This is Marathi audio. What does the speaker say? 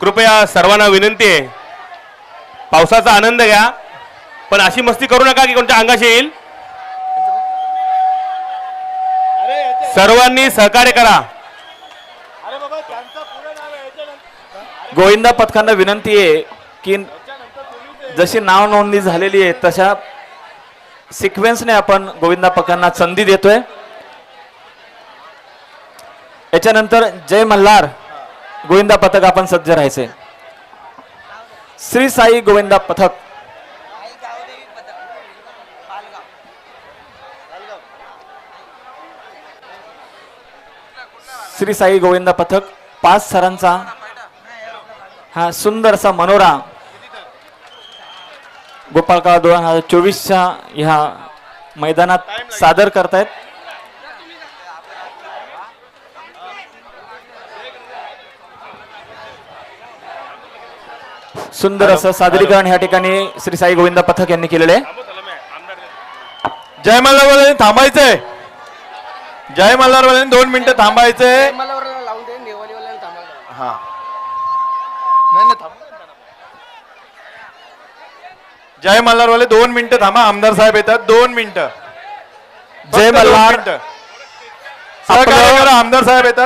कृपया सर्वांना विनंती आहे. पावसाचा आनंद घ्या. पण अशी मस्ती करू नका की कोणत्या अंगाशी येईल. सर्वांनी सहकार्य करा. गोविंदा पथकांना विनंती आहे की जशी नाव नोंदणी झालेली आहे तशा सिक्वेन्सने आपण गोविंदा पथकांना संधी देतोय. याच्यानंतर जय मल्हार. गोविंदा पथक आपण सज्ज राहायचे. श्री साई गोविंदा पथक. श्री साई गोविंदा पथक पाच सरांचा हा सुंदर असा मनोरा. गोपाळकाळ दोन हजार चोवीसच्या ह्या मैदानात सादर करतायत. सुंदर असं सादरीकरण ह्या ठिकाणी श्री साई गोविंद पथक यांनी केलेले आहे. जय मल्हारवाल्यांनी थांबायचंय. जय मल्हारवाल्यांनी दोन मिनिटं थांबायचंय. हा. जय मल्हारवाले दोन मिनिटं थांबा. आमदार साहेब येतात. दोन मिनिटं. जय मल्हार. आमदार साहेब येतात.